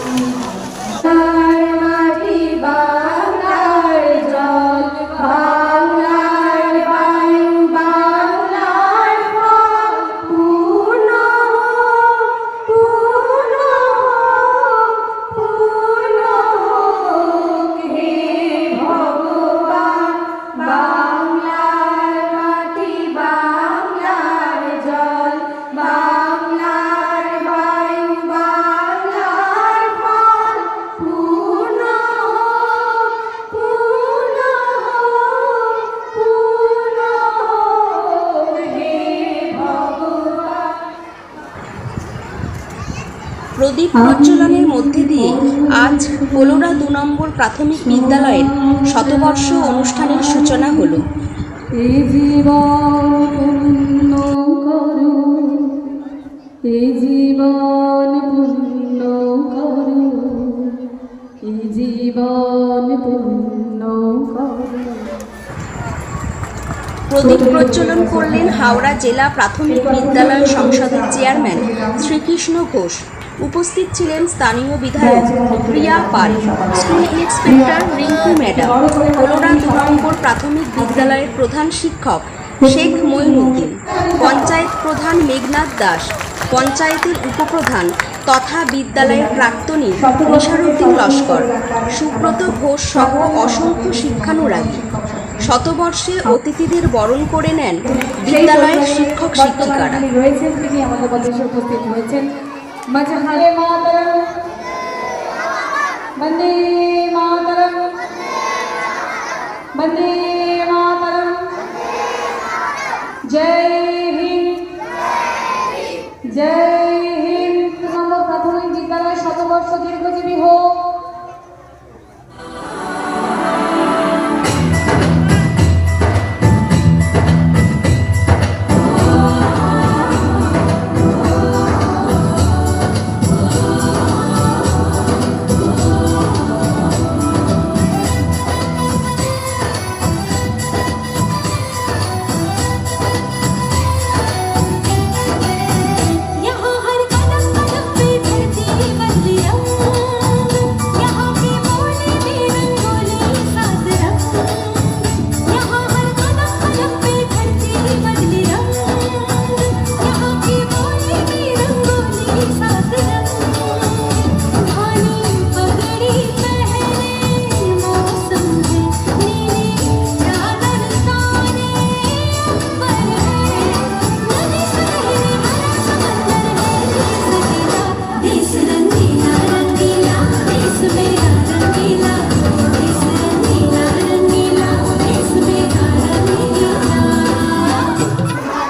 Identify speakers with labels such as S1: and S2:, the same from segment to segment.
S1: Thank you.
S2: প্রদীপ প্রজ্বলনের মধ্যে দিয়ে আজ পোলোরা দু নম্বর প্রাথমিক বিদ্যালয়ের শতবর্ষ অনুষ্ঠানের সূচনা হলো।
S1: জীবন
S2: প্রদীপ প্রজ্বলন করলেন হাওড়া জেলা প্রাথমিক বিদ্যালয় সংসদের চেয়ারম্যান শ্রীকৃষ্ণ ঘোষ। উপস্থিত ছিলেন স্থানীয় বিধায়ক Priya Pal, school inspector Rinku madam কোলোরা দু প্রাথমিক বিদ্যালয়ের প্রধান শিক্ষক শেখ মঈনুদ্দিন পঞ্চায়েত প্রধান মেঘনাথ দাস, পঞ্চায়েতের উপপ্রধান তথা বিদ্যালয়ের প্রাক্তনী নিশারুদ্দিন লস্কর, সুব্রত ঘোষ সহ অসংখ্য শিক্ষানুরাগী। শতবর্ষে অতিথিদের বরণ করে নেন বিদ্যালয়ের শিক্ষক শিক্ষিকারা
S1: মজহারে মাতরম বন্দে মাতরম বন্দে মাতরম জয় হিন্দ জয় হিন্দ প্রাথমিক বিদ্যালয় শতবর্ষ দীর্ঘজীবী হোক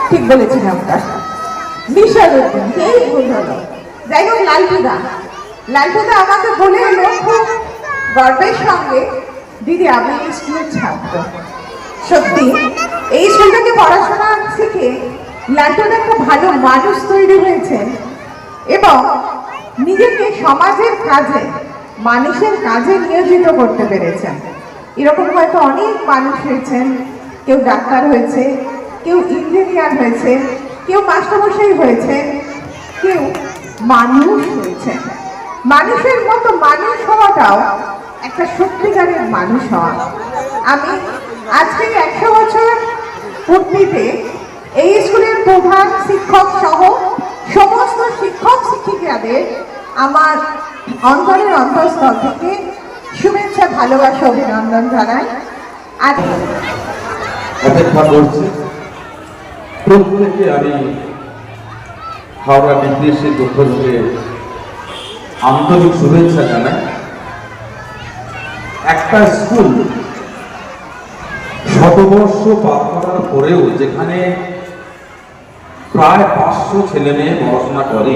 S3: ঠিক বলেছেন আমরা নিশারুদ্দিন এই ভুল হলো। যাই হোক, লালটুদা। লালটুদা আমাকে বলে এলো, খুব গর্বের সঙ্গে, দিদি, আমি এই স্কুলের ছাত্র। সত্যি, এই স্কুল থেকে পড়াশোনা শিখে লালটুদা একটা ভালো মানুষ তৈরি হয়েছেন এবং নিজেকে সমাজের কাজে, মানুষের কাজে নিয়োজিত করতে পেরেছেন। এরকম হয়তো অনেক মানুষ হয়েছেন, কেউ ডাক্তার হয়েছে কেউ ইঞ্জিনিয়ার হয়েছে, কেউ মাস্টারমশাই হয়েছে, কেউ মানুষ হয়েছে। মানুষের মতো মানুষ হওয়াটাও একটা সত্যিকারের মানুষ হওয়া। আমি আজকে একশো বছর পূর্তিতে এই স্কুলের প্রধান শিক্ষক সহ সমস্ত শিক্ষক শিক্ষিকাদের আমার অন্তরের অন্তঃস্থল থেকে শুভেচ্ছা, ভালোবাসা, অভিনন্দন জানাই। আর
S4: অপেক্ষা করছে। প্রত্যেকে আমি হাওড়া নির্দেশের পক্ষ থেকে আন্তরিক শুভেচ্ছা জানাই। একটা স্কুল শতবর্ষ পার করার পরেও যেখানে প্রায় পাঁচশো ছেলে মেয়ে পড়াশোনা করে।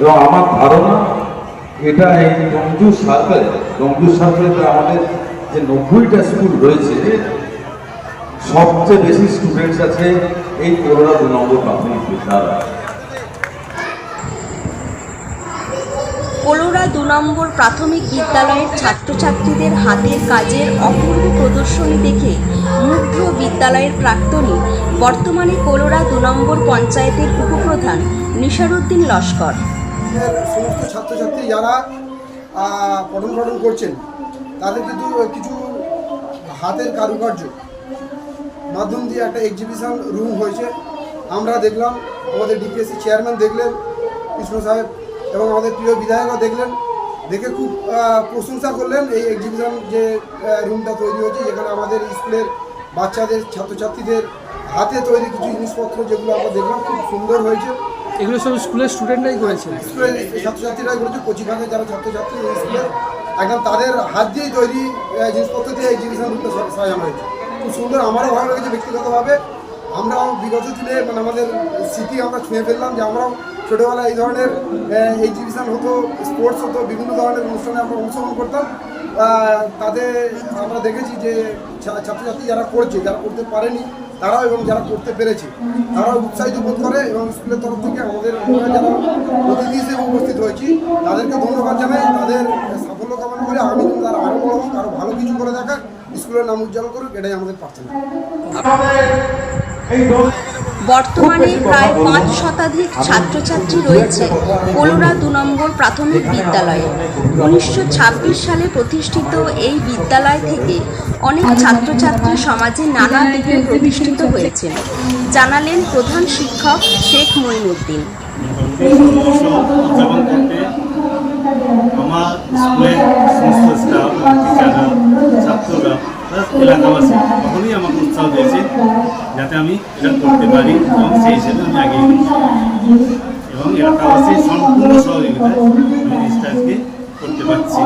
S4: এবং আমার ধারণা, এটা এই রঞ্জু সার্কেল রঞ্জু সার্কেলে আমাদের যে নব্বইটা স্কুল রয়েছে সবচেয়ে বেশি স্টুডেন্টস আছে এই করোনা দু নম্বর প্রাথমিক বিদ্যালয়।
S2: কোলোরা দু নম্বর প্রাথমিক বিদ্যালয়ের ছাত্রছাত্রীদের হাতের কাজের অপূর্ব প্রদর্শনী দেখে মুগ্ধ বিদ্যালয়ের প্রাক্তনী বর্তমানে কোলোরা দু নম্বর পঞ্চায়েতের উপপ্রধান নিশারুদ্দিন লস্কর।
S5: সমস্ত ছাত্রছাত্রী যারা পঠন পঠন করছেন তাদের কিন্তু কিছু হাতের কারুকার্য। মাধ্যম দিয়ে একটা এক্সিবিশন রুম হয়েছে। আমরা দেখলাম আমাদের ডিপিএসসি চেয়ারম্যান দেখলেন কৃষ্ণ সাহেব এবং আমাদের প্রিয় বিধায়কও দেখলেন। দেখে খুব প্রশংসা করলেন এই এক্সিবিশন যে রুমটা তৈরি হয়েছে যেখানে আমাদের স্কুলের বাচ্চাদের ছাত্রছাত্রীদের হাতে তৈরি কিছু জিনিসপত্র যেগুলো আমরা দেখলাম খুব সুন্দর হয়েছে।
S6: এগুলো সব স্কুলের স্টুডেন্টরাই করেছে
S5: স্কুলের ছাত্রছাত্রীরা করেছে কচিকাঁধে যারা ছাত্রছাত্রী স্কুলের একদম তাদের হাত দিয়েই তৈরি জিনিসপত্র দিয়ে এক্সিবিশন রুমটা সাজানো হয়েছে। খুব সুন্দর আমারও ভালো লেগেছে ব্যক্তিগতভাবে। আমরাও বিগত দিনে মানে আমাদের স্মৃতি আমরা ছুঁয়ে ফেললাম যে আমরাও ছোটোবেলায় এই ধরনের এক্সিবিশন হতো স্পোর্টস হতো, বিভিন্ন ধরনের অনুষ্ঠানে আমরা অংশগ্রহণ করতাম। তাতে আমরা দেখেছি যে ছাত্রছাত্রী যারা করছে, যারা করতে পারেনি, তারাও এবং যারা করতে পেরেছে, তারাও উৎসাহিত বোধ করে এবং স্কুলের তরফ থেকে আমাদের যারা অতিথি হিসেবে উপস্থিত হয়েছি, তাদেরকে ধন্যবাদ জানাই। তাদের সাফল্য কামনা করে দিন তারা আরও বড় আরও ভালো কিছু করে দেখাক স্কুলের নাম উজ্জ্বল করুক এটাই আমাদের প্রার্থনা।
S2: বর্তমানে প্রায় পাঁচ শতাধিক ছাত্রছাত্রী রয়েছে কোলোরা দু নম্বর প্রাথমিক বিদ্যালয়ে। উনিশশো ছাব্বিশ সালে প্রতিষ্ঠিত এই বিদ্যালয় থেকে অনেক ছাত্রছাত্রী সমাজে নানা দিকে প্রতিষ্ঠিত হয়েছে জানালেন প্রধান শিক্ষক শেখ মঈনুদ্দিন
S7: আমার স্কুলের সমস্ত স্টাফ এলাকাবাসী সকলেই আমাকে উৎসাহ দিয়েছে যাতে আমি এটা করতে পারি এবং সেই হিসেবে আমি গেছি। এবং এলাকাবাসীর সম্পূর্ণ সহযোগিতায় আমি এই স্টাফকে করতে পারছি।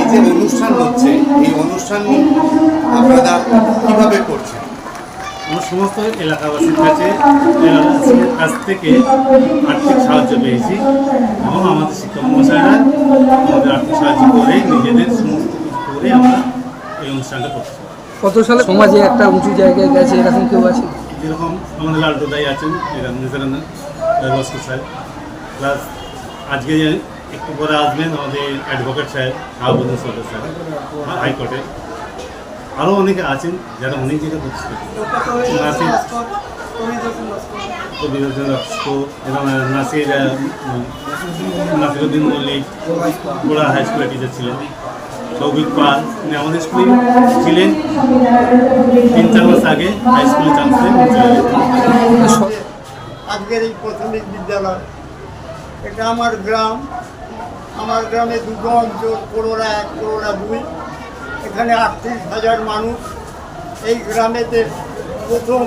S8: এই যে অনুষ্ঠান হচ্ছে এই অনুষ্ঠান আপনারা কীভাবে করছেন?
S7: আমরা সমস্ত এলাকাবাসীর কাছে এলাকাবাসীর কাছ থেকে আর্থিক সাহায্য পেয়েছি এবং আমাদের শিক্ষক মহাশয়রা আমাদের আর্থিক সাহায্য করে নিজেদের সমস্ত কিছু করে আমরা এই অনুষ্ঠানটা করছি।
S6: কত সালে সমাজে একটা উঁচু জায়গায় গেছে এরকম কেউ আছে?
S7: যেরকম আমাদের লালটু দাই আছেন এরকম নিজারানা সাহেব প্লাস আজকে একটু পরে আসবেন আমাদের অ্যাডভোকেট সাহেব শাহাবুদ্দিন সরকার সাহেব হাইকোর্টে আরও অনেকে আছেন যারা অনেক জায়গায় প্রতিষ্ঠিত নাসির কবির হোসেন লস্কর এবং নাসির নাসিরুদ্দিন মল্লিক গোড়া হাই স্কুলের টিচার ছিলেন। সৌভিক পাল উনি আমাদের স্কুলে ছিলেন। তিন চার মাস আগে হাই স্কুলে চান্স।
S9: আজকের এই প্রাথমিক বিদ্যালয়। এটা আমার গ্রাম। আমার গ্রামে দুটো অঞ্চল করোনা এক করোনা দুই এখানে আটত্রিশ হাজার মানুষ। এই গ্রামেতে প্রথম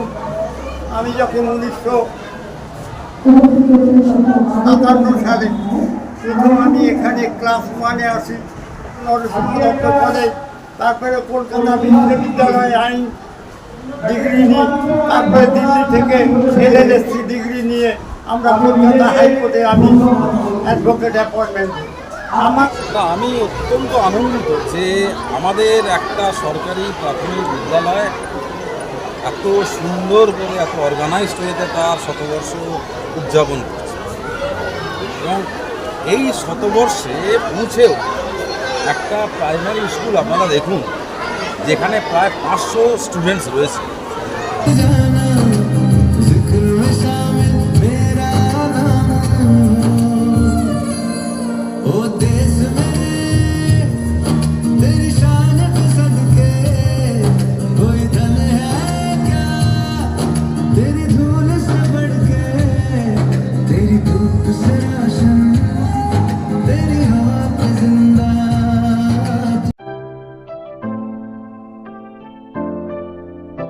S9: আমি যখন উনিশশো সাতান্ন সালে প্রথম আমি এখানে ক্লাস ওয়ানে আসি। তারপরে কলকাতা বিশ্ববিদ্যালয়ে আইন ডিগ্রি নিই তারপরে দিল্লি থেকে এলএলএসসি ডিগ্রি নিয়ে আমরা কলকাতা হাইকোর্টে আমি অ্যাডভোকেট অ্যাপয়েন্টমেন্ট আমার
S10: আমি অত্যন্ত আনন্দিত যে আমাদের একটা সরকারি প্রাথমিক বিদ্যালয় এত সুন্দর করে, এত অর্গানাইজড হয়েছে তার শতবর্ষ উদযাপন করছে। এবং এই শতবর্ষে পৌঁছেও একটা প্রাইমারি স্কুল আপনারা দেখুন যেখানে প্রায় পাঁচশো স্টুডেন্টস রয়েছে।